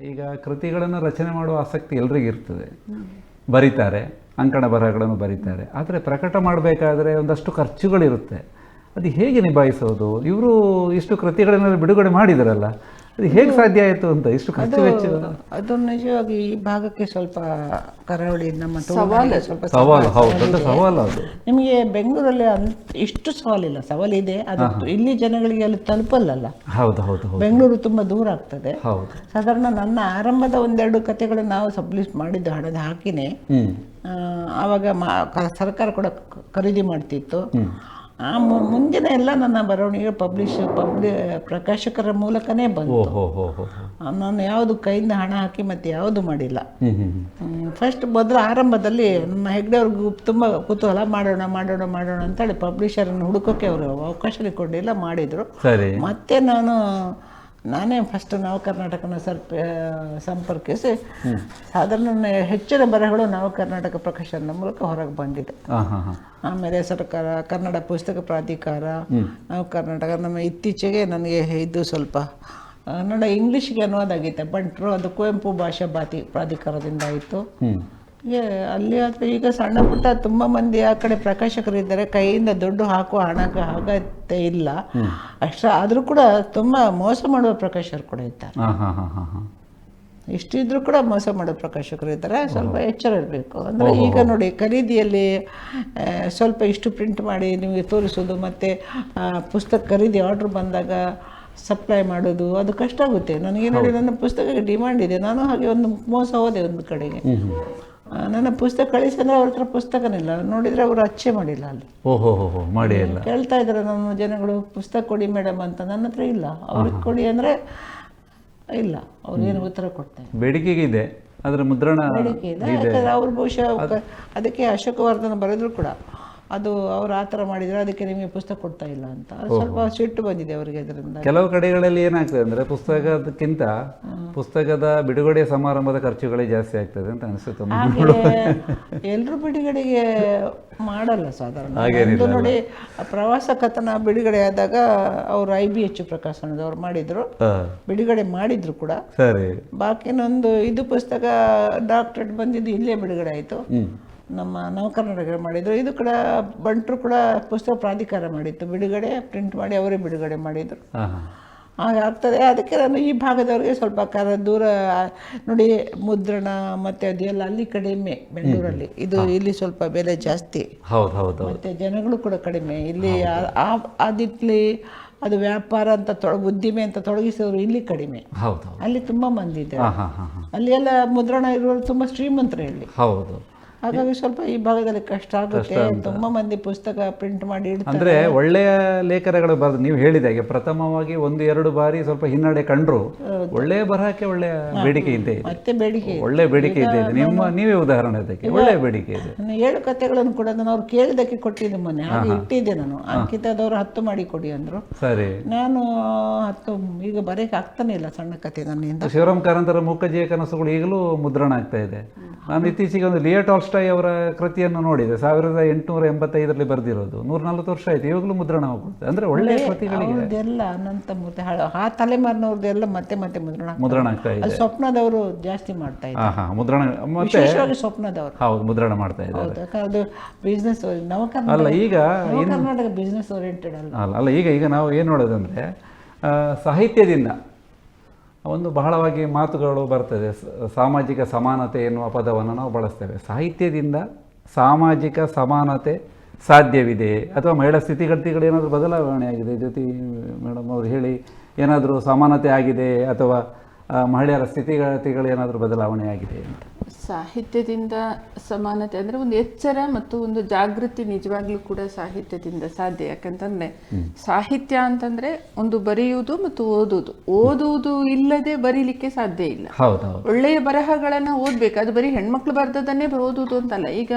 ಈಗ ಕೃತಿಗಳನ್ನು ರಚನೆ ಮಾಡುವ ಆಸಕ್ತಿ ಎಲ್ರಿಗೂ ಇರ್ತದೆ. ಬರೀತಾರೆ, ಅಂಕಣ ಬರಹಗಳನ್ನು ಬರೀತಾರೆ. ಆದರೆ ಪ್ರಕಟ ಮಾಡಬೇಕಾದ್ರೆ ಒಂದಷ್ಟು ಖರ್ಚುಗಳಿರುತ್ತೆ. ಅದು ಹೇಗೆ ನಿಭಾಯಿಸೋದು? ಇವರು ಇಷ್ಟು ಕೃತಿಗಳನ್ನೆಲ್ಲ ಬಿಡುಗಡೆ ಮಾಡಿದಾರಲ್ಲ. ಅದು ಹೇಗೆ ಸಾಧ್ಯ ಆಯಿತು ಅಂತ? ಇಷ್ಟು ಖರ್ಚು ವೆಚ್ಚ ಅದು ನಿಜವಾಗಿ ಈ ಭಾಗಕ್ಕೆ ಸ್ವಲ್ಪ ಕರಾವಳಿ ನಮ್ಮ ಸವಾಲು. ಸ್ವಲ್ಪ ಸವಾಲು ಹೌದು ಸವಾಲು ಅದು. ನಿಮಗೆ ಬೆಂಗಳೂರಲ್ಲಿ ಅಂತ ಇಷ್ಟು ಸವಾಲಿಲ್ಲ ಸವಾಲಿದೆ. ಅದು ಇಲ್ಲಿ ಜನಗಳಿಗೆ ಅಲ್ಲಿ ತಲುಪಲ್ಲಲ್ಲ. ಹೌದು ಹೌದು ಹೌದು. ಬೆಂಗಳೂರು ತುಂಬಾ ದೂರ ಆಗ್ತದೆ. ಹೌದು. ಸಾಧಾರಣ ನನ್ನ ಆರಂಭದ ಒಂದೆರಡು ಕಥೆಗಳು ನಾವು ಸಬ್ಲಿಷ್ ಮಾಡಿದ್ದು ಹಣದ ಹಾಕಿನೇ ಆವಾಗ ಮಾ ಸರ್ಕಾರ ಕೂಡ ಖರೀದಿ ಮಾಡ್ತಿತ್ತು. ಆ ಮುಂದಿನ ಎಲ್ಲ ನನ್ನ ಬರವಣಿಗೆ ಪಬ್ಲಿಷ್ ಪಬ್ಲಿ ಪ್ರಕಾಶಕರ ಮೂಲಕನೇ ಬಂತು. ನಾನು ಯಾವುದು ಕೈಯಿಂದ ಹಣ ಹಾಕಿ ಮತ್ತೆ ಯಾವುದು ಮಾಡಿಲ್ಲ. ಫಸ್ಟ್ ಮೊದಲು ಆರಂಭದಲ್ಲಿ ನಮ್ಮ ಹೆಗ್ಡೆ ಅವ್ರಿಗೂ ತುಂಬ ಕುತೂಹಲ ಮಾಡೋಣ ಮಾಡೋಣ ಮಾಡೋಣ ಅಂತೇಳಿ ಪಬ್ಲಿಷರನ್ನು ಹುಡುಕೋಕೆ ಅವರು ಅವಕಾಶ ಕೊಡಲಿಲ್ಲ ಮಾಡಿದರು. ಮತ್ತೆ ನಾನು ನಾನೇ ಫಸ್ಟ್ ನವ ಕರ್ನಾಟಕನ ಸರ್ಪ ಸಂಪರ್ಕಿಸಿ ಸಾಧಾರಣ ಹೆಚ್ಚಿನ ಬರಹಗಳು ನವ ಕರ್ನಾಟಕ ಪ್ರಕಾಶನದ ಮೂಲಕ ಹೊರಗೆ ಬಂದಿದೆ. ಆಮೇಲೆ ಸರ್ಕಾರ ಕನ್ನಡ ಪುಸ್ತಕ ಪ್ರಾಧಿಕಾರ ನವ ಕರ್ನಾಟಕ ನಮ್ಮ ಇತ್ತೀಚೆಗೆ ನನಗೆ ಇದು ಸ್ವಲ್ಪ ಕನ್ನಡ ಇಂಗ್ಲೀಷ್ಗೆ ಅನುವಾದ ಆಗೈತೆ ಬಂಟ್ರು ಅದು ಕುವೆಂಪು ಭಾಷಾ ಬಾತಿ ಪ್ರಾಧಿಕಾರದಿಂದ ಆಯಿತು. ಅಲ್ಲಿ ಆದರೆ ಈಗ ಸಣ್ಣ ಪುಟ್ಟ ತುಂಬ ಮಂದಿ ಆ ಕಡೆ ಪ್ರಕಾಶಕರಿದ್ದಾರೆ ಕೈಯಿಂದ ದುಡ್ಡು ಹಾಕುವ ಹಣಕ್ಕೆ ಅಗತ್ಯ ಇಲ್ಲ. ಅಷ್ಟ ಆದರೂ ಕೂಡ ತುಂಬ ಮೋಸ ಮಾಡುವ ಪ್ರಕಾಶಕರು ಕೂಡ ಇದ್ದಾರೆ. ಇಷ್ಟಿದ್ರೂ ಕೂಡ ಮೋಸ ಮಾಡೋ ಪ್ರಕಾಶಕರು ಇದ್ದಾರೆ ಸ್ವಲ್ಪ ಎಚ್ಚರ ಇರಬೇಕು. ಅಂದರೆ ಈಗ ನೋಡಿ ಖರೀದಿಯಲ್ಲಿ ಸ್ವಲ್ಪ ಇಷ್ಟು ಪ್ರಿಂಟ್ ಮಾಡಿ ನಿಮಗೆ ತೋರಿಸೋದು ಮತ್ತು ಪುಸ್ತಕ ಖರೀದಿ ಆರ್ಡ್ರ್ ಬಂದಾಗ ಸಪ್ಲೈ ಮಾಡೋದು ಅದು ಕಷ್ಟ ಆಗುತ್ತೆ. ನನಗೆ ನೋಡಿ ನನ್ನ ಪುಸ್ತಕಕ್ಕೆ ಡಿಮ್ಯಾಂಡ್ ಇದೆ. ನಾನು ಹಾಗೆ ಒಂದು ಮೋಸ ಹೋದೆ ಒಂದು ಕಡೆಗೆ. ನನ್ನ ಪುಸ್ತಕ ಕಳಿಸಿದ್ರೆ ಅವ್ರ ಹತ್ರ ಪುಸ್ತಕನಿಲ್ಲ. ನೋಡಿದರೆ ಅವರು ಅಚ್ಚೆ ಮಾಡಿಲ್ಲ ಅಲ್ಲಿ. ಹೋ ಮಾಡಿ ಕೇಳ್ತಾ ಇದ್ದಾರೆ ನಮ್ಮ ಜನಗಳು ಪುಸ್ತಕ ಕೊಡಿ ಮೇಡಮ್ ಅಂತ. ನನ್ನ ಹತ್ರ ಇಲ್ಲ. ಅವ್ರಿಗೆ ಕೊಡಿ ಅಂದರೆ ಇಲ್ಲ. ಅವ್ರಿಗೇನು ಉತ್ತರ ಕೊಡ್ತಾರೆ? ಬೇಡಿಕೆಗೆ ಇದೆ. ಅದರ ಮುದ್ರಣ ಬೇಡಿಕೆ ಇದೆ. ಯಾಕಂದ್ರೆ ಅವ್ರು ಬಹುಶಃ ಅದಕ್ಕೆ ಅಶೋಕವರ್ಧನ ಬರೆದ್ರು ಕೂಡ. ಅದು ಅವರು ಆ ಥರ ಮಾಡಿದರೆ ಅದಕ್ಕೆ ನಿಮಗೆ ಪುಸ್ತಕ ಕೊಡ್ತಾ ಇಲ್ಲ ಅಂತ. ಸ್ವಲ್ಪ ಸಿಟ್ಟು ಬಂದಿದೆ ಅವರಿಗೆ ಅದರಿಂದ. ಕೆಲವು ಕಡೆಗಳಲ್ಲಿ ಏನಾಗ್ತದೆ ಅಂದರೆ ಪುಸ್ತಕದಕ್ಕಿಂತ ಪುಸ್ತಕದ ಬಿಡುಗಡೆ ಸಮಾರಂಭದ ಖರ್ಚುಗಳೇ ಜಾಸ್ತಿ ಆಗ್ತದೆ ಅಂತ ಅನಿಸುತ್ತೆ ಎಲ್ಲರೂ ಬಿಡುಗಡೆಗೆ ಮಾಡಲ್ಲ ಸಾಧಾರಣ. ನೋಡಿ ಪ್ರವಾಸ ಕಥನ ಬಿಡುಗಡೆ ಆದಾಗ ಅವರು ಐ ಬಿ ಎಚ್ ಪ್ರಕಾಶನದವ್ರು ಮಾಡಿದ್ರು. ಬಿಡುಗಡೆ ಮಾಡಿದ್ರು ಕೂಡ. ಸರಿ. ಬಾಕಿನೊಂದು ಇದು ಪುಸ್ತಕ ಡಾಕ್ಟರ್ ಬಂದಿದ್ದು ಇಲ್ಲೇ ಬಿಡುಗಡೆ ಆಯಿತು. ನಮ್ಮ ನವಕರ್ನಾಟಕ ಮಾಡಿದ್ರು. ಇದು ಕೂಡ ಬಂಟರು ಕೂಡ ಪುಸ್ತಕ ಪ್ರಾಧಿಕಾರ ಮಾಡಿತ್ತು. ಬಿಡುಗಡೆ ಪ್ರಿಂಟ್ ಮಾಡಿ ಅವರೇ ಬಿಡುಗಡೆ ಮಾಡಿದರು. ಹಾಂ. ಹಾಂ ಹಾಗೆ ಆಗ್ತದೆ. ಅದಕ್ಕೆ ನಾನು ಈ ಭಾಗದವ್ರಿಗೆ ಸ್ವಲ್ಪ ಕರ ದೂರ ನೋಡಿ ಮುದ್ರಣ ಮತ್ತು ಅದೆಲ್ಲ ಅಲ್ಲಿ ಕಡಿಮೆ ಬೆಂಗಳೂರಲ್ಲಿ. ಇದು ಇಲ್ಲಿ ಸ್ವಲ್ಪ ಬೆಲೆ ಜಾಸ್ತಿ. ಹೌದು ಹೌದು ಮತ್ತು ಜನಗಳು ಕೂಡ ಕಡಿಮೆ. ಇಲ್ಲಿ ಆ- ಆ- ಅದಿಟ್ಲಿ ಅದು ವ್ಯಾಪಾರ ಅಂತ ತೊಡ ಉದ್ದಿಮೆ ಅಂತ ತೊಡಗಿಸಿದವರು ಇಲ್ಲಿ ಕಡಿಮೆ. ಅಲ್ಲಿ ತುಂಬ ಮಂದಿ ಇದೆ ಅಲ್ಲಿ ಎಲ್ಲ ಮುದ್ರಣ ಇರುವ ತುಂಬ ಶ್ರೀಮಂತರು ಇಲ್ಲಿ. ಹೌದು. ಹಾಗಾಗಿ ಸ್ವಲ್ಪ ಈ ಭಾಗದಲ್ಲಿ ಕಷ್ಟ ಆಗುತ್ತೆ ತುಂಬ ಮಂದಿ ಪುಸ್ತಕ ಪ್ರಿಂಟ್ ಮಾಡಿ ಅಂದ್ರೆ ಒಳ್ಳೆಯ ಲೇಖನಗಳು ಬರೆದು ನೀವು ಹೇಳಿದ ಹಾಗೆ ಪ್ರಥಮವಾಗಿ ಒಂದು ಎರಡು ಬಾರಿ ಸ್ವಲ್ಪ ಹಿನ್ನಡೆ ಕಂಡ್ರು ಒಳ್ಳೆಯ ಬರಹಕ್ಕೆ ಒಳ್ಳೆಯ ಬೇಡಿಕೆ ಇದೆ. ಮತ್ತೆ ಬೇಡಿಕೆ ಒಳ್ಳೆ ಬೇಡಿಕೆ ಇದೆ ನಿಮ್ಮ ನೀವೇ ಉದಾಹರಣೆ ಅದಕ್ಕೆ. ಒಳ್ಳೆಯ ಬೇಡಿಕೆ ಇದೆ. ಏಳು ಕಥೆಗಳನ್ನು ಕೂಡ ನಾನು ಅವ್ರು ಕೇಳಿದಕ್ಕೆ ಕೊಟ್ಟಿದ್ದೆ ಮೊನ್ನೆ. ಹಾಗೆ ಇಟ್ಟಿದ್ದೆ ನಾನು. ಅಂಕಿತದವರು ಹತ್ತು ಮಾಡಿ ಕೊಡಿ ಅಂದ್ರು. ಸರಿ. ನಾನು ಹತ್ತು ಈಗ ಬರೆಯಕ್ಕೆ ಆಗ್ತಾನೆ ಇಲ್ಲ ಸಣ್ಣ ಕಥೆ ನನ್ನಿಂದ. ಶಿವರಾಮ್ ಕಾರಂತರ ಮೂಕಜಿಯ ಕನಸುಗಳು ಈಗಲೂ ಮುದ್ರಣ ಆಗ್ತಾ ಇದೆ. ನಾನು ಇತ್ತೀಚೆಗೆ ಒಂದು ಲಿಯೋ ಟಾಲ್ಸ್ಟಾಯ್ ಅವರ ಕೃತಿಯನ್ನು ನೋಡಿದೆ. ಸಾವಿರದ ಎಂಟುನೂರ ಎಂಬತ್ತೈದರಲ್ಲಿ ಬರೆದಿರೋದು. ನೂರ ನಲ್ವತ್ತು ವರ್ಷ ಆಯ್ತು. ಇವಾಗಲೂ ಮುದ್ರಣ ಹೋಗುತ್ತೆ ಅಂದ್ರೆ ಒಳ್ಳೆಯ ಕೃತಿಗಳಿಗೆ. ಅವ್ರದ್ದೆಲ್ಲ ಅನಂತ ಮೂರ್ತಿ ಹಾಳು ಆ ತಲೆಮಾರಿನವ್ರದ್ದೆಲ್ಲ ಮತ್ತೆ ಮತ್ತೆ ಮುದ್ರಣ. ಮುದ್ರಣ ಆಗ್ತಾ ಇದೆ. ಸ್ವಪ್ನದವರು ಜಾಸ್ತಿ ಮಾಡ್ತಾ ಇದ್ದಾರೆ. ಹಾ ಮುದ್ರಣ ಮತ್ತೆ ಸ್ವಪ್ನದವರು. ಹೌದು ಮುದ್ರಣ ಮಾಡ್ತಾ ಇದ್ದಾರೆ. ಅದು ಬಿಸ್ನೆಸ್ ಅಲ್ಲ ಈಗ ಕರ್ನಾಟಕ ಬಿಸ್ನೆಸ್ ಓರಿಯೆಂಟೆಡ್ ಅಲ್ಲ ಅಲ್ಲ ಈಗ ಈಗ ನಾವು ಏನು ನೋಡೋದಂದ್ರೆ ಸಾಹಿತ್ಯದಿಂದ ಒಂದು ಬಹಳವಾಗಿ ಮಾತುಗಳು ಬರ್ತದೆ. ಸಾಮಾಜಿಕ ಸಮಾನತೆ ಎನ್ನುವ ಪದವನ್ನು ನಾವು ಬಳಸ್ತೇವೆ. ಸಾಹಿತ್ಯದಿಂದ ಸಾಮಾಜಿಕ ಸಮಾನತೆ ಸಾಧ್ಯವಿದೆ. ಅಥವಾ ಮಹಿಳಾ ಸ್ಥಿತಿಗತಿಗಳು ಏನಾದರೂ ಬದಲಾವಣೆ ಆಗಿದೆ? ಜೊತೆ ಮೇಡಮ್ ಅವರು ಹೇಳಿ ಏನಾದರೂ ಸಮಾನತೆ ಆಗಿದೆ ಅಥವಾ ಮಹಿಳೆಯರ ಸ್ಥಿತಿಗತಿಗಳು ಏನಾದರೂ ಬದಲಾವಣೆ ಆಗಿದೆ ಅಂತ. ಸಾಹಿತ್ಯದಿಂದ ಸಮಾನತೆ ಅಂದರೆ ಒಂದು ಎಚ್ಚರ ಮತ್ತು ಒಂದು ಜಾಗೃತಿ ನಿಜವಾಗ್ಲೂ ಕೂಡ ಸಾಹಿತ್ಯದಿಂದ ಸಾಧ್ಯ. ಯಾಕಂತಂದ್ರೆ ಸಾಹಿತ್ಯ ಅಂತಂದ್ರೆ ಒಂದು ಬರೆಯುವುದು ಮತ್ತು ಓದುವುದು. ಓದುವುದು ಇಲ್ಲದೆ ಬರೀಲಿಕ್ಕೆ ಸಾಧ್ಯ ಇಲ್ಲ. ಒಳ್ಳೆಯ ಬರಹಗಳನ್ನ ಓದ್ಬೇಕು. ಅದು ಬರೀ ಹೆಣ್ಮಕ್ಳು ಬರ್ದದನ್ನೇ ಓದುವುದು ಅಂತಲ್ಲ. ಈಗ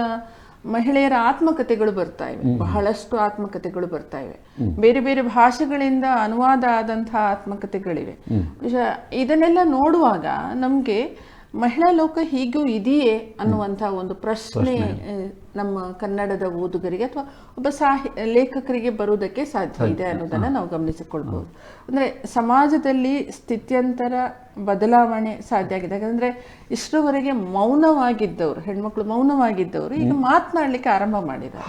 ಮಹಿಳೆಯರ ಆತ್ಮಕಥೆಗಳು ಬರ್ತಾ ಇವೆ. ಬಹಳಷ್ಟು ಆತ್ಮಕಥೆಗಳು ಬರ್ತಾ ಇವೆ. ಬೇರೆ ಬೇರೆ ಭಾಷೆಗಳಿಂದ ಅನುವಾದ ಆದಂತಹ ಆತ್ಮಕಥೆಗಳಿವೆ. ಬಹುಶಃ ಇದನ್ನೆಲ್ಲ ನೋಡುವಾಗ ನಮ್ಗೆ ಮಹಿಳಾ ಲೋಕ ಹೀಗೂ ಇದೆಯೇ ಅನ್ನುವಂತಹ ಒಂದು ಪ್ರಶ್ನೆ ನಮ್ಮ ಕನ್ನಡದ ಓದುಗರಿಗೆ ಅಥವಾ ಒಬ್ಬ ಸಾಹಿ ಲೇಖಕರಿಗೆ ಬರುವುದಕ್ಕೆ ಸಾಧ್ಯ ಇದೆ ಅನ್ನೋದನ್ನ ನಾವು ಗಮನಿಸಿಕೊಳ್ಬಹುದು ಅಂದ್ರೆ ಸಮಾಜದಲ್ಲಿ ಸ್ಥಿತ್ಯಂತರ ಬದಲಾವಣೆ ಸಾಧ್ಯ ಆಗಿದೆ. ಯಾಕಂದ್ರೆ ಇಷ್ಟರವರೆಗೆ ಮೌನವಾಗಿದ್ದವರು ಹೆಣ್ಮಕ್ಳು ಮೌನವಾಗಿದ್ದವರು ಈಗ ಮಾತನಾಡ್ಲಿಕ್ಕೆ ಆರಂಭ ಮಾಡಿದ್ದಾರೆ.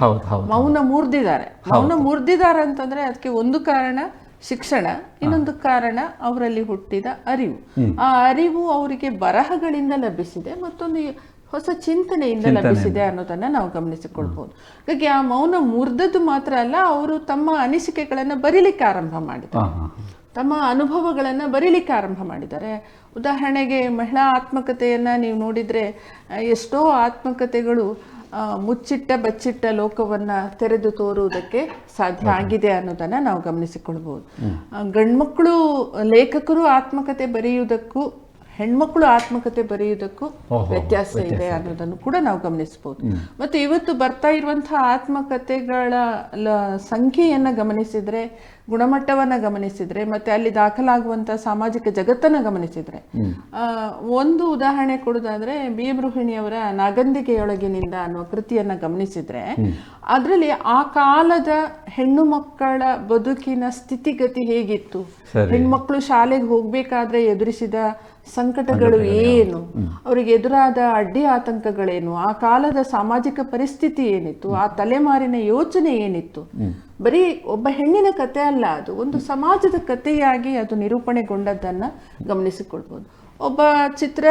ಮೌನ ಮುರಿದಿದ್ದಾರೆ. ಮೌನ ಮುರಿದಿದ್ದಾರೆ ಅಂತಂದ್ರೆ ಅದಕ್ಕೆ ಒಂದು ಕಾರಣ ಶಿಕ್ಷಣ ಇನ್ನೊಂದು ಕಾರಣ ಅವರಲ್ಲಿ ಹುಟ್ಟಿದ ಅರಿವು. ಆ ಅರಿವು ಅವರಿಗೆ ಬರಹಗಳಿಂದ ಲಭಿಸಿದೆ ಮತ್ತೊಂದು ಹೊಸ ಚಿಂತನೆಯಿಂದ ಲಭಿಸಿದೆ ಅನ್ನೋದನ್ನ ನಾವು ಗಮನಿಸಿಕೊಳ್ಬಹುದು ಹಾಗಾಗಿ ಆ ಮೌನ ಮುರಿದದ್ದು ಮಾತ್ರ ಅಲ್ಲ ಅವರು ತಮ್ಮ ಅನಿಸಿಕೆಗಳನ್ನ ಬರೀಲಿಕ್ಕೆ ಆರಂಭ ಮಾಡಿದ್ದಾರೆ. ತಮ್ಮ ಅನುಭವಗಳನ್ನ ಬರೀಲಿಕ್ಕೆ ಆರಂಭ ಮಾಡಿದ್ದಾರೆ. ಉದಾಹರಣೆಗೆ ಮಹಿಳಾ ಆತ್ಮಕತೆಯನ್ನ ನೀವು ನೋಡಿದ್ರೆ ಎಷ್ಟೋ ಆತ್ಮಕಥೆಗಳು ಆ, ಮುಚ್ಚಿಟ್ಟ ಬಚ್ಚಿಟ್ಟ ಲೋಕವನ್ನ ತೆರೆದು ತೋರುವುದಕ್ಕೆ ಸಾಧ್ಯ ಆಗಿದೆ ಅನ್ನೋದನ್ನ ನಾವು ಗಮನಿಸಿಕೊಳ್ಬೋದು ಗಂಡ್ಮಕ್ಕಳು ಗಂಡ್ಮಕ್ಳು ಲೇಖಕರು ಆತ್ಮಕತೆ ಬರೆಯುವುದಕ್ಕೂ ಹೆಣ್ಮಕ್ಳು ಆತ್ಮಕತೆ ಬರೆಯುವುದಕ್ಕೂ ವ್ಯತ್ಯಾಸ ಇದೆ ಅನ್ನೋದನ್ನು ಕೂಡ ನಾವು ಗಮನಿಸಬಹುದು. ಮತ್ತು ಇವತ್ತು ಬರ್ತಾ ಇರುವಂತಹ ಆತ್ಮಕತೆಗಳ ಸಂಖ್ಯೆಯನ್ನ ಗಮನಿಸಿದ್ರೆ ಗುಣಮಟ್ಟವನ್ನ ಗಮನಿಸಿದ್ರೆ ಮತ್ತೆ ಅಲ್ಲಿ ದಾಖಲಾಗುವಂತಹ ಸಾಮಾಜಿಕ ಜಗತ್ತನ್ನ ಗಮನಿಸಿದ್ರೆ ಆ, ಒಂದು ಉದಾಹರಣೆ ಕೊಡುದಾದ್ರೆ ಬಿ ಎಂ ರೋಹಿಣಿಯವರ ನಾಗಂದಿಗೆಯೊಳಗಿನಿಂದ ಅನ್ನುವ ಕೃತಿಯನ್ನ ಗಮನಿಸಿದ್ರೆ ಅದರಲ್ಲಿ ಆ ಕಾಲದ ಹೆಣ್ಣು ಮಕ್ಕಳ ಬದುಕಿನ ಸ್ಥಿತಿಗತಿ ಹೇಗಿತ್ತು. ಹೆಣ್ಮಕ್ಳು ಶಾಲೆಗೆ ಹೋಗ್ಬೇಕಾದ್ರೆ ಎದುರಿಸಿದ ಸಂಕಟಗಳು ಏನು? ಅವರಿಗೆ ಎದುರಾದ ಅಡ್ಡಿ ಆತಂಕಗಳೇನು? ಆ ಕಾಲದ ಸಾಮಾಜಿಕ ಪರಿಸ್ಥಿತಿ ಏನಿತ್ತು? ಆ ತಲೆಮಾರಿನ ಯೋಚನೆ ಏನಿತ್ತು? ಬರೀ ಒಬ್ಬ ಹೆಣ್ಣಿನ ಕತೆ ಅಲ್ಲ ಅದು ಒಂದು ಸಮಾಜದ ಕಥೆಯಾಗಿ ಅದು ನಿರೂಪಣೆಗೊಂಡದ್ದನ್ನು ಗಮನಿಸಿಕೊಳ್ಬೋದು. ಒಬ್ಬ ಚಿತ್ರ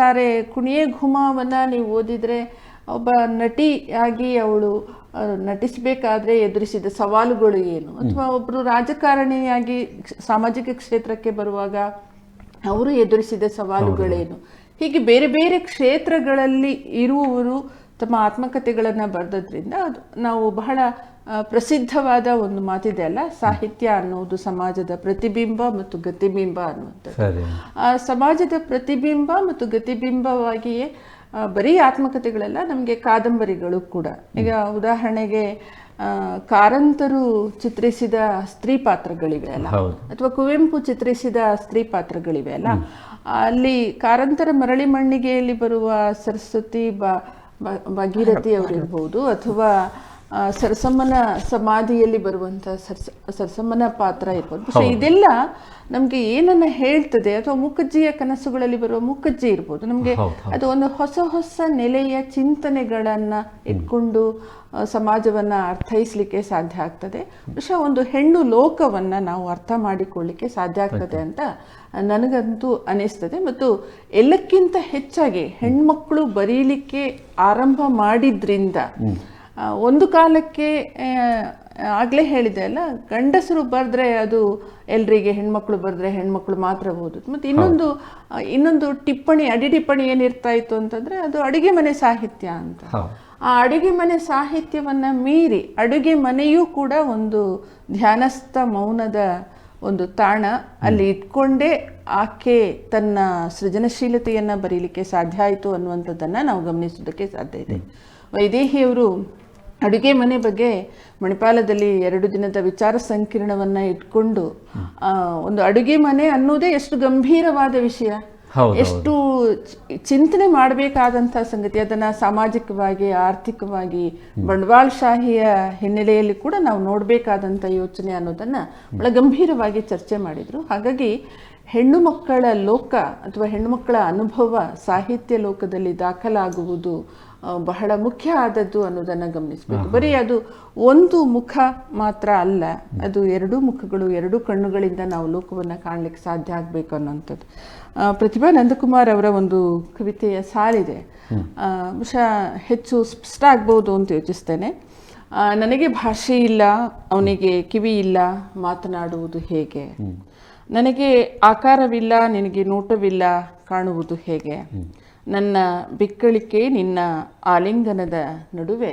ತಾರೆ ಕುಣಿಯೇ ಘುಮಾವನ್ನು ನೀವು ಓದಿದ್ರೆ ಒಬ್ಬ ನಟಿಯಾಗಿ ಅವಳು ನಟಿಸಬೇಕಾದ್ರೆ ಎದುರಿಸಿದ ಸವಾಲುಗಳು ಏನು? ಅಥವಾ ಒಬ್ಬರು ರಾಜಕಾರಣಿಯಾಗಿ ಸಾಮಾಜಿಕ ಕ್ಷೇತ್ರಕ್ಕೆ ಬರುವಾಗ ಅವರು ಎದುರಿಸಿದ ಸವಾಲುಗಳೇನು? ಹೀಗೆ ಬೇರೆ ಬೇರೆ ಕ್ಷೇತ್ರಗಳಲ್ಲಿ ಇರುವವರು ತಮ್ಮ ಆತ್ಮಕಥೆಗಳನ್ನು ಬರೆದದ್ರಿಂದ ಅದು ನಾವು ಬಹಳ ಪ್ರಸಿದ್ಧವಾದ ಒಂದು ಮಾತಿದೆ ಅಲ್ಲ ಸಾಹಿತ್ಯ ಅನ್ನೋದು ಸಮಾಜದ ಪ್ರತಿಬಿಂಬ ಮತ್ತು ಗತಿಬಿಂಬ ಅನ್ನುವಂಥದ್ದು ಆ ಸಮಾಜದ ಪ್ರತಿಬಿಂಬ ಮತ್ತು ಗತಿಬಿಂಬವಾಗಿಯೇ ಬರೀ ಆತ್ಮಕಥೆಗಳೆಲ್ಲ ನಮಗೆ ಕಾದಂಬರಿಗಳು ಕೂಡ ಈಗ ಉದಾಹರಣೆಗೆ ಕಾರಂತರು ಚಿತ್ರಿಸಿದ ಸ್ತ್ರೀ ಪಾತ್ರಗಳಿವೆ ಅಲ್ಲ ಅಥವಾ ಕುವೆಂಪು ಚಿತ್ರಿಸಿದ ಸ್ತ್ರೀ ಪಾತ್ರಗಳಿವೆ ಅಲ್ಲ ಅಲ್ಲಿ ಕಾರಂತರ ಮರಳಿ ಮಣ್ಣಿಗೆಯಲ್ಲಿ ಬರುವ ಸರಸ್ವತಿ ಬ ಭಗೀರಥಿ ಅವರಿರ್ಬೋದು ಅಥವಾ ಸರಸಮ್ಮನ ಸಮಾಧಿಯಲ್ಲಿ ಬರುವಂತಹ ಸರ್ಸ ಸರಸಮ್ಮನ ಪಾತ್ರ ಇರ್ಬೋದು. ಸೊ ಇದೆಲ್ಲ ನಮ್ಗೆ ಏನನ್ನ ಹೇಳ್ತದೆ ಅಥವಾ ಮುಖಜ್ಜಿಯ ಕನಸುಗಳಲ್ಲಿ ಬರುವ ಮುಖಜ್ಜಿ ಇರ್ಬೋದು. ನಮ್ಗೆ ಅದು ಒಂದು ಹೊಸ ಹೊಸ ನೆಲೆಯ ಚಿಂತನೆಗಳನ್ನ ಇಟ್ಕೊಂಡು ಸಮಾಜವನ್ನ ಅರ್ಥೈಸ್ಲಿಕ್ಕೆ ಸಾಧ್ಯ ಆಗ್ತದೆ. ಬಹುಶಃ ಒಂದು ಹೆಣ್ಣು ಲೋಕವನ್ನ ನಾವು ಅರ್ಥ ಮಾಡಿಕೊಳ್ಳಿಕ್ಕೆ ಸಾಧ್ಯ ಆಗ್ತದೆ ಅಂತ ನನಗಂತೂ ಅನಿಸ್ತದೆ. ಮತ್ತು ಎಲ್ಲಕ್ಕಿಂತ ಹೆಚ್ಚಾಗಿ ಹೆಣ್ಮಕ್ಳು ಬರೀಲಿಕ್ಕೆ ಆರಂಭ ಮಾಡಿದ್ರಿಂದ ಒಂದು ಕಾಲಕ್ಕೆ ಆಗಲೇ ಹೇಳಿದೆ ಅಲ್ಲ ಗಂಡಸರು ಬರೆದ್ರೆ ಅದು ಎಲ್ರಿಗೆ ಹೆಣ್ಮಕ್ಳು ಬರೆದ್ರೆ ಹೆಣ್ಮಕ್ಳು ಮಾತ್ರ ಓದುದು. ಮತ್ತು ಇನ್ನೊಂದು ಇನ್ನೊಂದು ಟಿಪ್ಪಣಿ ಅಡಿ ಟಿಪ್ಪಣಿ ಏನಿರ್ತಾ ಇತ್ತು ಅಂತಂದ್ರೆ ಅದು ಅಡುಗೆ ಮನೆ ಸಾಹಿತ್ಯ ಅಂತ. ಆ ಅಡುಗೆ ಮನೆ ಸಾಹಿತ್ಯವನ್ನ ಮೀರಿ ಅಡುಗೆ ಮನೆಯೂ ಕೂಡ ಒಂದು ಧ್ಯಾನಸ್ಥ ಮೌನದ ಒಂದು ತಾಣ ಅಲ್ಲಿ ಇಟ್ಕೊಂಡೇ ಆಕೆ ತನ್ನ ಸೃಜನಶೀಲತೆಯನ್ನ ಬರೀಲಿಕ್ಕೆ ಸಾಧ್ಯ ಆಯಿತು ಅನ್ನುವಂಥದ್ದನ್ನ ನಾವು ಗಮನಿಸೋದಕ್ಕೆ ಸಾಧ್ಯ ಇದೆ. ವೈದೇಹಿಯವರು ಅಡುಗೆ ಮನೆ ಬಗ್ಗೆ ಮಣಿಪಾಲದಲ್ಲಿ ಎರಡು ದಿನದ ವಿಚಾರ ಸಂಕಿರಣವನ್ನ ಇಟ್ಕೊಂಡು ಆ, ಒಂದು ಅಡುಗೆ ಮನೆ ಅನ್ನೋದೇ ಎಷ್ಟು ಗಂಭೀರವಾದ ವಿಷಯ. ಎಷ್ಟು ಚಿಂತನೆ ಮಾಡಬೇಕಾದಂಥ ಸಂಗತಿ. ಅದನ್ನ ಸಾಮಾಜಿಕವಾಗಿ ಆರ್ಥಿಕವಾಗಿ ಬಂಡವಾಳಶಾಹಿಯ ಹಿನ್ನೆಲೆಯಲ್ಲಿ ಕೂಡ ನಾವು ನೋಡಬೇಕಾದಂಥ ಯೋಚನೆ ಅನ್ನೋದನ್ನ ಬಹಳ ಗಂಭೀರವಾಗಿ ಚರ್ಚೆ ಮಾಡಿದ್ರು. ಹಾಗಾಗಿ ಹೆಣ್ಣು ಮಕ್ಕಳ ಲೋಕ ಅಥವಾ ಹೆಣ್ಣು ಮಕ್ಕಳ ಅನುಭವ ಸಾಹಿತ್ಯ ಲೋಕದಲ್ಲಿ ದಾಖಲಾಗುವುದು ಬಹಳ ಮುಖ್ಯ ಆದದ್ದು ಅನ್ನೋದನ್ನು ಗಮನಿಸಬೇಕು. ಬರೀ ಅದು ಒಂದು ಮುಖ ಮಾತ್ರ ಅಲ್ಲ ಅದು ಎರಡೂ ಮುಖಗಳು ಎರಡೂ ಕಣ್ಣುಗಳಿಂದ ನಾವು ಲೋಕವನ್ನ ಕಾಣಲಿಕ್ಕೆ ಸಾಧ್ಯ ಆಗಬೇಕು ಅನ್ನೋಂಥದ್ದು. ಪ್ರತಿಭಾ ನಂದಕುಮಾರ್ ಅವರ ಒಂದು ಕವಿತೆಯ ಸಾಲಿದೆ. ಬಹುಶಃ ಹೆಚ್ಚು ಸ್ಪಷ್ಟ ಆಗ್ಬೋದು ಅಂತ ಯೋಚಿಸ್ತೇನೆ. ನನಗೆ ಭಾಷೆ ಇಲ್ಲ ಅವನಿಗೆ ಕಿವಿ ಇಲ್ಲ ಮಾತನಾಡುವುದು ಹೇಗೆ? ನನಗೆ ಆಕಾರವಿಲ್ಲ ನಿನಗೆ ನೋಟವಿಲ್ಲ ಕಾಣುವುದು ಹೇಗೆ? ನನ್ನ ಬಿಕ್ಕಳಿಕೆ ನಿನ್ನ ಆಲಿಂಗನದ ನಡುವೆ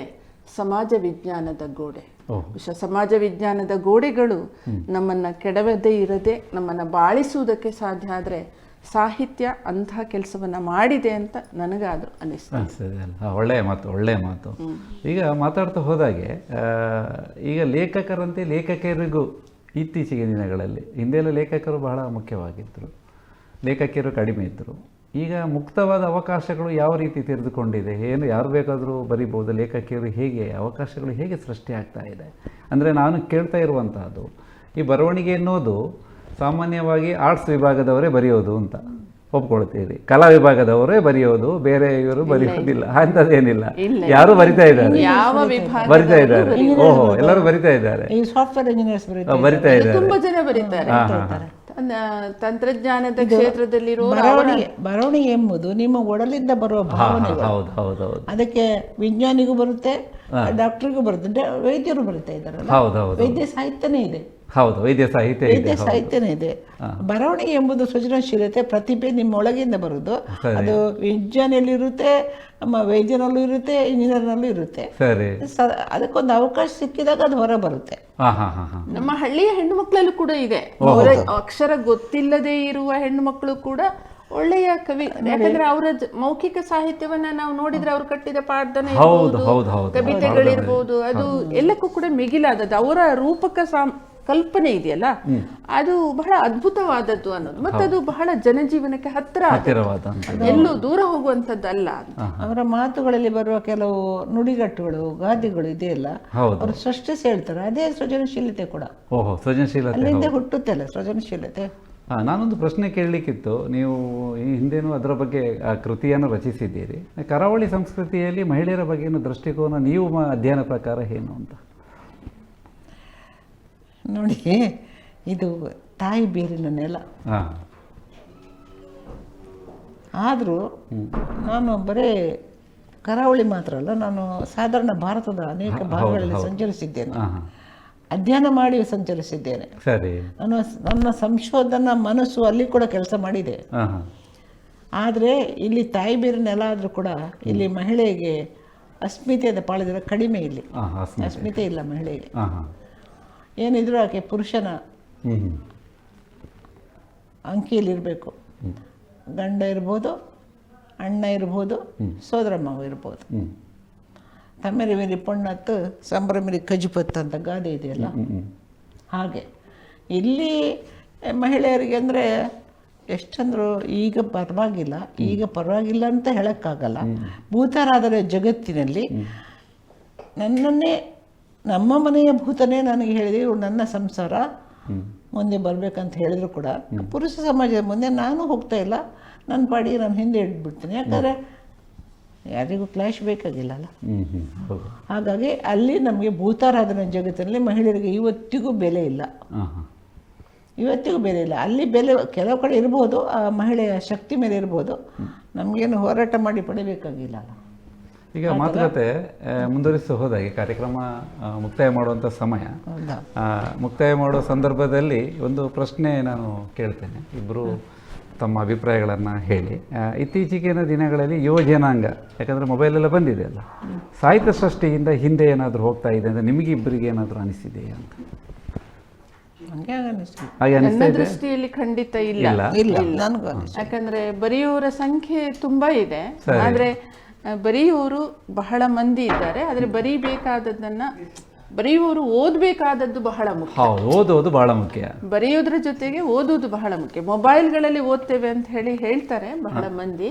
ಸಮಾಜ ವಿಜ್ಞಾನದ ಗೋಡೆ. ಬಹುಶಃ ಸಮಾಜ ವಿಜ್ಞಾನದ ಗೋಡೆಗಳು ನಮ್ಮನ್ನ ಕೆಡವದೇ ಇರದೆ ನಮ್ಮನ್ನ ಬಾಳಿಸುವುದಕ್ಕೆ ಸಾಧ್ಯ ಆದ್ರೆ ಸಾಹಿತ್ಯ ಅಂತಹ ಕೆಲಸವನ್ನ ಮಾಡಿದೆ ಅಂತ ನನಗಾದ್ರೂ ಅನಿಸ್ತು ಅನಿಸ್ತದೆ ಅಲ್ಲ ಒಳ್ಳೆಯ ಮಾತು ಒಳ್ಳೆಯ ಮಾತು. ಈಗ ಮಾತಾಡ್ತಾ ಹೋದಾಗೆ ಈಗ ಲೇಖಕರಂತೆ ಲೇಖಕರಿಗೂ ಇತ್ತೀಚೆಗೆ ದಿನಗಳಲ್ಲಿ ಹಿಂದೆಲ್ಲ ಲೇಖಕರು ಬಹಳ ಮುಖ್ಯವಾಗಿದ್ದರು ಲೇಖಕಿಯರು ಕಡಿಮೆ ಇದ್ದರು ಈಗ ಮುಕ್ತವಾದ ಅವಕಾಶಗಳು ಯಾವ ರೀತಿ ತೆರೆದುಕೊಂಡಿದೆ? ಏನು ಯಾರು ಬೇಕಾದರೂ ಬರಿಬೋದು ಲೇಖಕಿಯರು ಹೇಗೆ ಅವಕಾಶಗಳು ಹೇಗೆ ಸೃಷ್ಟಿ ಆಗ್ತಾ ಇದೆ? ಅಂದರೆ ನಾನು ಕೇಳ್ತಾ ಇರುವಂತಹದ್ದು ಈ ಬರವಣಿಗೆ ಅನ್ನೋದು ಸಾಮಾನ್ಯವಾಗಿ ಆರ್ಟ್ಸ್ ವಿಭಾಗದವರೇ ಬರೆಯೋದು ಅಂತ ಒಪ್ಕೊಳ್ತೀರಿ ಕಲಾ ವಿಭಾಗದವರೇ ಬರೆಯೋದು ಬೇರೆ ಇವರು ಬರೆಯೋದಿಲ್ಲ. ಅಂಥದ್ದೇನಿಲ್ಲ. ಇಲ್ಲ. ಯಾರು ಬರಿತಾ ಇದ್ದಾರೆ? ಯಾವ ವಿಭಾಗ ಬರಿತಾ ಇದ್ದಾರೆ. ಓಹೋ ಎಲ್ಲರೂ ಬರಿತಾ ಇದ್ದಾರೆ. ಈ ಸಾಫ್ಟ್ವೇರ್ ಇಂಜಿನಿಯರ್ಸ್ ಬರೀತಾರೆ. ಬರಿತಾ ಇದ್ದಾರೆ. ತಂತ್ರಜ್ಞಾನದ ಕ್ಷೇತ್ರದಲ್ಲಿರುವ ಬರವಣಿಗೆ ಬರವಣಿಗೆ ಎಂಬುದು ನಿಮ್ಮ ಒಡಲಿಂದ ಬರುವ ಭಾವನೆ ಹೌದು ಹೌದು ಹೌದು. ಅದಕ್ಕೆ ವಿಜ್ಞಾನಿಗೂ ಬರುತ್ತೆ ಡಾಕ್ಟರ್ಗೂ ಬರುತ್ತೆ ವೈದ್ಯರು ಬರುತ್ತೆ ಇದರಲ್ಲಿ. ಹೌದು ಹೌದು. ವೈದ್ಯ ಸಾಹಿತ್ಯನೇ ಇದೆ. ಹೌದು ವೈದ್ಯ ಸಾಹಿತ್ಯ ಇದೆ ವೈದ್ಯ ಸಾಹಿತ್ಯನೇ ಇದೆ. ಬರವಣಿಗೆ ಎಂಬುದು ಸೃಜನಶೀಲತೆ ಪ್ರತಿಭೆ ನಿಮ್ಮ ಒಳಗಿಂದ ಬರುವುದು. ಅದು ವಿಜ್ಞಾನಿಯಲ್ಲಿ ಇರುತ್ತೆ ನಮ್ಮ ವೈದ್ಯನಲ್ಲೂ ಇರುತ್ತೆ ಇಂಜಿನಿಯರ್ನಲ್ಲೂ ಇರುತ್ತೆ. ಅದಕ್ಕೊಂದು ಅವಕಾಶ ಸಿಕ್ಕಿದಾಗ ಅದು ಹೊರ ಬರುತ್ತೆ. ಹಾ ಹಾ ಹಾ ಹಾ. ನಮ್ಮ ಹಳ್ಳಿಯ ಹೆಣ್ಣು ಮಕ್ಕಳಲ್ಲೂ ಕೂಡ ಇದೆ. ಅವರ ಅಕ್ಷರ ಗೊತ್ತಿಲ್ಲದೆ ಇರುವ ಹೆಣ್ಣು ಮಕ್ಕಳು ಕೂಡ ಒಳ್ಳೆಯ ಕವಿ. ಯಾಕಂದ್ರೆ ಅವರ ಮೌಖಿಕ ಸಾಹಿತ್ಯವನ್ನ ನಾವು ನೋಡಿದ್ರೆ ಅವ್ರು ಕಟ್ಟಿದ ಪಾಡ್ದನ ಹೌದು ಇರ್ಬೋದು ಹೌದು ಹೌದು. ಕವಿತೆಗಳಿರ್ಬೋದು ಅದು ಎಲ್ಲಕ್ಕೂ ಕೂಡ ಮಿಗಿಲಾದದ್ದು. ಅವರ ರೂಪಕ ಕಲ್ಪನೆ ಇದೆಯಲ್ಲ? ಅದು ಬಹಳ ಅದ್ಭುತವಾದದ್ದು ಅನ್ನೋದು. ಮತ್ತೆ ಅದು ಬಹಳ ಜನಜೀವನಕ್ಕೆ ಹತ್ತಿರ ಎಲ್ಲೂ ದೂರ ಹೋಗುವಂತದ್ದಲ್ಲ ಅವರ ಮಾತುಗಳಲ್ಲಿ ಬರುವ ಕೆಲವು ನುಡಿಗಟ್ಟುಗಳು ಗಾದೆಗಳು ಇದೆಯಲ್ಲ ಅವರು ಸೃಷ್ಟಿಸಿ ಹೇಳ್ತಾರೆ. ಅದೇ ಸೃಜನಶೀಲತೆ ಕೂಡ. ಓಹೋ ಸೃಜನಶೀಲತೆ ಅಲ್ಲಿಂದ ಹುಟ್ಟುತ್ತೆ ಅಲ್ಲ ಸೃಜನಶೀಲತೆ? ಹಾ, ನಾನೊಂದು ಪ್ರಶ್ನೆ ಕೇಳಲಿಕ್ಕಿತ್ತು. ನೀವು ಈ ಹಿಂದೆನೂ ಅದರ ಬಗ್ಗೆ ಆ ಕೃತಿಯನ್ನು ರಚಿಸಿದ್ದೀರಿ. ಕರಾವಳಿ ಸಂಸ್ಕೃತಿಯಲ್ಲಿ ಮಹಿಳೆಯರ ಬಗ್ಗೆನ ದೃಷ್ಟಿಕೋನ ನೀವು ಮ- ಅಧ್ಯಯನ ಪ್ರಕಾರ ಏನು ಅಂತ? ನೋಡಿ ಇದು ತಾಯಿ ಬೇರಿನ ನೆಲ. ಹಾ ಆದರೂ ನಾನು ಬರೀ ಕರಾವಳಿ ಮಾತ್ರ ಅಲ್ಲ ನಾನು ಸಾಧಾರಣ ಭಾರತದ ಅನೇಕ ಭಾಗಗಳಲ್ಲಿ ಸಂಚರಿಸಿದ್ದೇನೆ. ಅಧ್ಯಯನ ಮಾಡಿ ಸಂಚರಿಸಿದ್ದೇನೆ. ಸರಿ. ನನ್ನ ನನ್ನ ಸಂಶೋಧನಾ ಮನಸ್ಸು ಅಲ್ಲಿ ಕೂಡ ಕೆಲಸ ಮಾಡಿದೆ. ಆದರೆ ಇಲ್ಲಿ ತಾಯಿ ಬೇರೆ ನೆಲ ಆದರೂ ಕೂಡ ಇಲ್ಲಿ ಮಹಿಳೆಗೆ ಅಸ್ಮಿತೆಯ ಪಾಳಿದ್ರೆ ಕಡಿಮೆ ಇಲ್ಲಿ. ಅಸ್ಮಿತೆ. ಇಲ್ಲ ಮಹಿಳೆಗೆ. ಏನಿದ್ರು ಆಕೆ ಪುರುಷನ ಅಂಕಿಯಲ್ಲಿರಬೇಕು. ಗಂಡ ಇರ್ಬೋದು ಅಣ್ಣ ಇರ್ಬೋದು ಸೋದರ ಮಾವ ಇರ್ಬೋದು. ತಮ್ಮರಿ ಮೇರಿ ಪೊಣ್ಣತ್ತು ಸಂಭ್ರಮಿರಿ ಕಜುಪತ್ತು ಅಂತ ಗಾದೆ ಇದೆಯಲ್ಲ? ಹಾಗೆ. ಇಲ್ಲಿ ಮಹಿಳೆಯರಿಗೆ ಅಂದರೆ ಎಷ್ಟಂದ್ರು ಈಗ ಪರವಾಗಿಲ್ಲ ಈಗ ಪರವಾಗಿಲ್ಲ ಅಂತ ಹೇಳೋಕ್ಕಾಗಲ್ಲ. ಭೂತರಾದರೆ ಜಗತ್ತಿನಲ್ಲಿ ನನ್ನನ್ನೇ ನಮ್ಮ ಮನೆಯ ಭೂತನೇ ನನಗೆ ಹೇಳಿದೆ ಇವಳು ನನ್ನ ಸಂಸಾರ. ಮುಂದೆ ಬರಬೇಕಂತ ಹೇಳಿದ್ರು ಕೂಡ. ಪುರುಷ ಸಮಾಜದ ಮುಂದೆ ನಾನು ಹೋಗ್ತಾ ಇಲ್ಲ. ನನ್ನ ಪಾಡಿ ನಾನು ಹಿಂದೆ ಇಟ್ಬಿಡ್ತೀನಿ. ಯಾಕಂದರೆ ಯಾರಿಗೂ ಕ್ಲಾಶ್ ಬೇಕಾಗಿಲ್ಲಲ್ಲ ಹಾಗಾಗಿ ಅಲ್ಲಿ ನಮಗೆ ಭೂತಾರಾಧನೆ ಜಗತ್ತಿನಲ್ಲಿ ಮಹಿಳೆಯರಿಗೆ ಇವತ್ತಿಗೂ ಬೆಲೆ ಇಲ್ಲ. ಇವತ್ತಿಗೂ ಬೆಲೆ ಇಲ್ಲ. ಅಲ್ಲಿ ಬೆಲೆ ಕೆಲವು ಕಡೆ ಇರ್ಬೋದು ಆ ಮಹಿಳೆಯ ಶಕ್ತಿ ಮೇಲೆ ಇರ್ಬೋದು. ನಮಗೇನು ಹೋರಾಟ ಮಾಡಿ ಪಡಿಬೇಕಾಗಿಲ್ಲ ಈಗ ಮಾತುಕತೆ ಮುಂದುವರಿಸಿ ಹೋದಾಗೆ ಕಾರ್ಯಕ್ರಮ ಮುಕ್ತಾಯ ಮಾಡುವಂಥ ಸಮಯ. ಮುಕ್ತಾಯ ಮಾಡೋ ಸಂದರ್ಭದಲ್ಲಿ ಒಂದು ಪ್ರಶ್ನೆ ನಾನು ಕೇಳ್ತೇನೆ. ಇಬ್ಬರು ತಮ್ಮ ಅಭಿಪ್ರಾಯಗಳನ್ನು ಹೇಳಿ. ಇತ್ತೀಚೆಗಿನ ದಿನಗಳಲ್ಲಿ ಯುವ ಜನಾಂಗ ಯಾಕಂದರೆ ಮೊಬೈಲೆಲ್ಲ ಬಂದಿದೆ ಅಲ್ಲ? ಸಾಹಿತ್ಯ ಸೃಷ್ಟಿಯಿಂದ ಹಿಂದೆ ಏನಾದರೂ ಹೋಗ್ತಾ ಇದೆ ಅಂತ ನಿಮಗೆ ಇಬ್ಬರಿಗೆ ಏನಾದರೂ ಅನಿಸಿದೆಯಾ ಅಂತ? ನನ್ನ ದೃಷ್ಟಿಯಲ್ಲಿ ಖಂಡಿತ ಇಲ್ಲ. ಯಾಕಂದ್ರೆ ಬರೆಯುವವರ ಸಂಖ್ಯೆ ತುಂಬಾ ಇದೆ. ಆದ್ರೆ ಆ, ಬರೆಯುವವರು ಬಹಳ ಮಂದಿ ಇದ್ದಾರೆ ಆದರೆ ಬರೀಬೇಕಾದದ್ದನ್ನ ಬರೆಯುವವರು ಓದಬೇಕಾದದ್ದು ಬಹಳ ಮುಖ್ಯ. ಓದೋದು ಬಹಳ ಮುಖ್ಯ. ಬರೆಯೋದ್ರ ಜೊತೆಗೆ ಓದೋದು ಬಹಳ ಮುಖ್ಯ. ಮೊಬೈಲ್ಗಳಲ್ಲಿ ಓದ್ತೇವೆ ಅಂತ ಹೇಳಿ ಹೇಳ್ತಾರೆ ಬಹಳ ಮಂದಿ.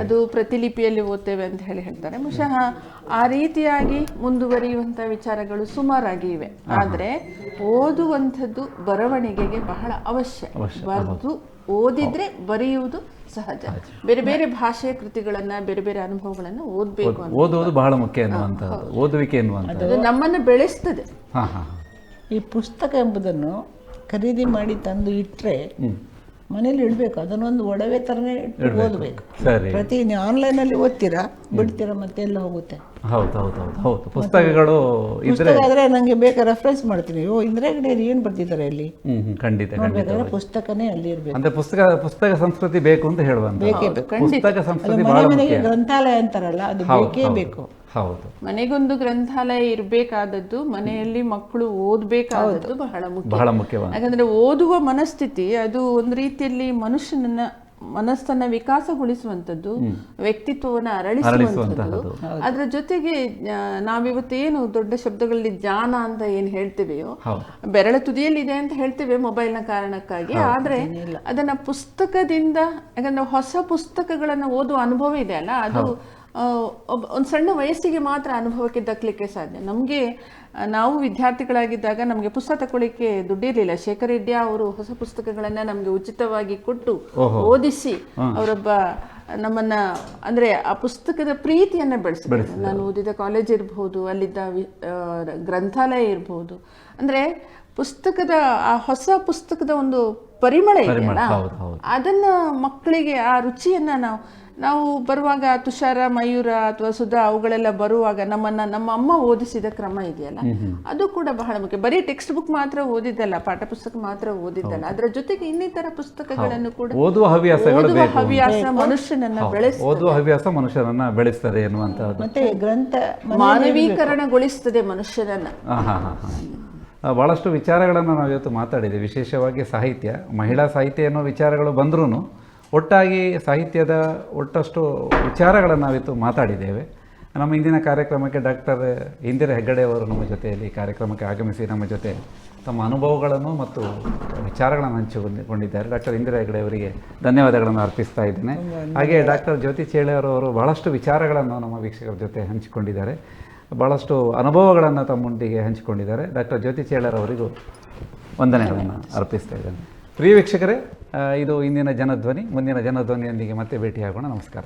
ಅದು ಪ್ರತಿಲಿಪಿಯಲ್ಲಿ ಓದ್ತೇವೆ ಅಂತ ಹೇಳಿ ಹೇಳ್ತಾರೆ. ಬಹುಶಃ ಆ ರೀತಿಯಾಗಿ ಮುಂದುವರಿಯುವಂತ ವಿಚಾರಗಳು ಸುಮಾರಾಗಿ ಇವೆ. ಆದ್ರೆ ಓದುವಂಥದ್ದು ಬರವಣಿಗೆಗೆ ಬಹಳ ಅವಶ್ಯ. ಬರೆದು ಓದಿದ್ರೆ ಬರೆಯುವುದು ಸಹಜ. ಬೇರೆ ಬೇರೆ ಭಾಷೆಯ ಕೃತಿಗಳನ್ನ ಬೇರೆ ಬೇರೆ ಅನುಭವಗಳನ್ನ ಓದ್ಬೇಕು ಅಂತ. ಓದೋದು ಬಹಳ ಮುಖ್ಯ ಎನ್ನುವಂಥದ್ದು. ಓದುವಿಕೆ ಎನ್ನುವಂಥದ್ದು. ಅದು ನಮ್ಮನ್ನ ಬೆಳೆಸ್ತದೆ. ಹಾಂ ಹಾಂ ಈ ಪುಸ್ತಕ ಎಂಬುದನ್ನು ಖರೀದಿ ಮಾಡಿ ತಂದು ಇಟ್ಟರೆ ಮನೇಲಿ ಇಡಬೇಕು. ಅದನ್ನೊಂದು ಒಡವೆ ಥರನೇ ಇಟ್ಟು ಓದಬೇಕು. ಸರಿ. ಪ್ರತಿ ನೀವು ಆನ್ಲೈನಲ್ಲಿ ಓದ್ತೀರಾ? ಬಿಡ್ತೀರಾ ಮತ್ತೆ ಎಲ್ಲ ಹೋಗುತ್ತೆ? ಹೌದು ಹೌದು ಹೌದು ಹೌದು. ಪುಸ್ತಕಗಳು ಇದ್ರೆ ಆದರೆ ನನಗೆ ಬೇಕಾ ರೆಫರೆನ್ಸ್ ಮಾಡ್ತೀನಿ. ಓ ಇಂದಿರಾ ಗಡಿಯರು ಏನು ಬರ್ತಿದ್ದಾರೆ ಅಲ್ಲಿ? ಖಂಡಿತ ನೋಡ್ಬೇಕಾದ್ರೆ ಪುಸ್ತಕನೇ ಅಲ್ಲಿ ಇರಬೇಕು. ಅಂದ್ರೆ ಪುಸ್ತಕ ಪುಸ್ತಕ ಸಂಸ್ಕೃತಿ ಬೇಕು ಅಂತ ಹೇಳುವಂತ ಬೇಕೇ ಬೇಕು ಪುಸ್ತಕ ಸಂಸ್ಕೃತಿ ಮನೆ ಮನೆಗೆ ಗ್ರಂಥಾಲಯ ಅಂತಾರಲ್ಲ ಅದು ಬೇಕೇ ಬೇಕು. ಹೌದು. ಮನೆಗೊಂದು ಗ್ರಂಥಾಲಯ ಇರಬೇಕಾದದ್ದು ಮನೆಯಲ್ಲಿ ಮಕ್ಕಳು ಓದಬೇಕಾದದ್ದು ಬಹಳ ಮುಖ್ಯ. ಬಹಳ ಮುಖ್ಯವಾದ. ಯಾಕಂದ್ರೆ ಓದುವ ಮನಸ್ಥಿತಿ ಅದು ಒಂದು ರೀತಿಯಲ್ಲಿ ಮನುಷ್ಯನನ್ನ ಮನಸ್ಸನ್ನ ವಿಕಾಸಗೊಳಿಸುವಂತದ್ದು ವ್ಯಕ್ತಿತ್ವವನ್ನು ಅರಳಿಸುವಂತದ್ದು ಅದರ ಜೊತೆಗೆ ನಾವಿವತ್ತು ಏನು ದೊಡ್ಡ ಶಬ್ದಗಳಲ್ಲಿ ಜ್ಞಾನ ಅಂತ ಏನು ಹೇಳ್ತೇವೆಯೋ ಬೆರಳ ತುದಿಯಲ್ಲಿ ಇದೆ ಅಂತ ಹೇಳ್ತೇವೆ ಮೊಬೈಲ್ನ ಕಾರಣಕ್ಕಾಗಿ. ಆದ್ರೆ ಅದನ್ನ ಪುಸ್ತಕದಿಂದ ಯಾಕಂದ್ರೆ ಹೊಸ ಪುಸ್ತಕಗಳನ್ನ ಓದುವ ಅನುಭವ ಇದೆ ಅಲ್ಲ ಅದು ಒಬ್ಬ ಒಂದು ಸಣ್ಣ ವಯಸ್ಸಿಗೆ ಮಾತ್ರ ಅನುಭವಕ್ಕೆ ದಕ್ಕಲಿಕ್ಕೆ ಸಾಧ್ಯ. ನಮಗೆ ನಾವು ವಿದ್ಯಾರ್ಥಿಗಳಾಗಿದ್ದಾಗ ನಮಗೆ ಪುಸ್ತಕ ತಗೊಳ್ಳಿಕ್ಕೆ ದುಡ್ಡಿರಲಿಲ್ಲ ಶೇಖರ್ ರೆಡ್ಡಿ ಅವರು ಹೊಸ ಪುಸ್ತಕಗಳನ್ನ ನಮಗೆ ಉಚಿತವಾಗಿ ಕೊಟ್ಟು ಓದಿಸಿ ಅವರೊಬ್ಬ ನಮ್ಮನ್ನ ಅಂದ್ರೆ ಆ ಪುಸ್ತಕದ ಪ್ರೀತಿಯನ್ನ ಬೆಳೆಸಿದ್ರು. ನಾನು ಓದಿದ ಕಾಲೇಜ್ ಇರಬಹುದು ಅಲ್ಲಿದ್ದ ಗ್ರಂಥಾಲಯ ಇರಬಹುದು ಅಂದ್ರೆ ಪುಸ್ತಕದ ಆ ಹೊಸ ಪುಸ್ತಕದ ಒಂದು ಪರಿಮಳ ಇದೆಯಲ್ಲ. ಅದನ್ನ ಮಕ್ಕಳಿಗೆ ಆ ರುಚಿಯನ್ನ ನಾವು ನಾವು ಬರುವಾಗ ತುಷಾರ ಮಯೂರ ಅಥವಾ ಸುಧಾ ಅವುಗಳೆಲ್ಲ ಬರುವಾಗ ನಮ್ಮನ್ನ ನಮ್ಮ ಅಮ್ಮ ಓದಿಸಿದ ಕ್ರಮ ಇದೆಯಲ್ಲ? ಅದು ಕೂಡ ಬಹಳ ಮುಖ್ಯ. ಬರೀ ಟೆಕ್ಸ್ಟ್ ಬುಕ್ ಮಾತ್ರ ಓದಿದ್ದಲ್ಲ ಪಾಠ ಪುಸ್ತಕ ಮಾತ್ರ ಓದಿದ್ದಲ್ಲ. ಅದರ ಜೊತೆಗೆ ಇನ್ನಿತರ ಪುಸ್ತಕಗಳನ್ನು ಕೂಡ ಓದುವ ಹವ್ಯಾಸಗಳು ಹವ್ಯಾಸ ಮನುಷ್ಯನನ್ನ ಬೆಳೆಸ ಓದುವ ಹವ್ಯಾಸ ಮನುಷ್ಯನನ್ನ ಬೆಳೆಸ್ತದೆ ಎನ್ನುವಂತಹ ಮತ್ತೆ ಗ್ರಂಥ ಮಾನವೀಕರಣಗೊಳಿಸ್ತದೆ ಮನುಷ್ಯನನ್ನ. ಬಹಳಷ್ಟು ಭಾಳಷ್ಟು ವಿಚಾರಗಳನ್ನು ನಾವು ಇವತ್ತು ಮಾತಾಡಿದ್ದೀವಿ ವಿಶೇಷವಾಗಿ ಸಾಹಿತ್ಯ ಮಹಿಳಾ ಸಾಹಿತ್ಯ ಅನ್ನೋ ವಿಚಾರಗಳು ಬಂದ್ರೂ ಒಟ್ಟಾಗಿ ಸಾಹಿತ್ಯದ ಒಟ್ಟಷ್ಟು ವಿಚಾರಗಳನ್ನು ನಾವಿತ್ತು ಮಾತಾಡಿದ್ದೇವೆ. ನಮ್ಮ ಇಂದಿನ ಕಾರ್ಯಕ್ರಮಕ್ಕೆ ಡಾಕ್ಟರ್ ಇಂದಿರಾ ಹೆಗ್ಗಡೆ ಅವರು ನಮ್ಮ ಜೊತೆಯಲ್ಲಿ ಕಾರ್ಯಕ್ರಮಕ್ಕೆ ಆಗಮಿಸಿ ನಮ್ಮ ಜೊತೆ ತಮ್ಮ ಅನುಭವಗಳನ್ನು ಮತ್ತು ವಿಚಾರಗಳನ್ನು ಹಂಚಿಕೊಂಡಿದ್ದಾರೆ. ಡಾಕ್ಟರ್ ಇಂದಿರ ಹೆಗ್ಗಡೆ ಅವರಿಗೆ ಧನ್ಯವಾದಗಳನ್ನು ಅರ್ಪಿಸ್ತಾ ಇದ್ದೇನೆ. ಹಾಗೆ ಡಾಕ್ಟರ್ ಜ್ಯೋತಿ ಚೇಳೆಯವರವರು ಅವರು ಬಹಳಷ್ಟು ವಿಚಾರಗಳನ್ನು ನಮ್ಮ ವೀಕ್ಷಕರ ಜೊತೆ ಹಂಚಿಕೊಂಡಿದ್ದಾರೆ. ಭಾಳಷ್ಟು ಅನುಭವಗಳನ್ನು ತಮ್ಮೊಂದಿಗೆ ಹಂಚಿಕೊಂಡಿದ್ದಾರೆ. ಡಾಕ್ಟರ್ ಜ್ಯೋತಿ ಚೇಳರವರಿಗೂ ವಂದನೆಗಳನ್ನು ಅರ್ಪಿಸ್ತಾ ಇದ್ದೇನೆ. ಪ್ರಿಯ ವೀಕ್ಷಕರೇ ಇದು ಇಂದಿನ ಜನಧ್ವನಿ ಮುಂದಿನ ಜನಧ್ವನಿಯೊಂದಿಗೆ ಮತ್ತೆ ಭೇಟಿಯಾಗೋಣ. ನಮಸ್ಕಾರ.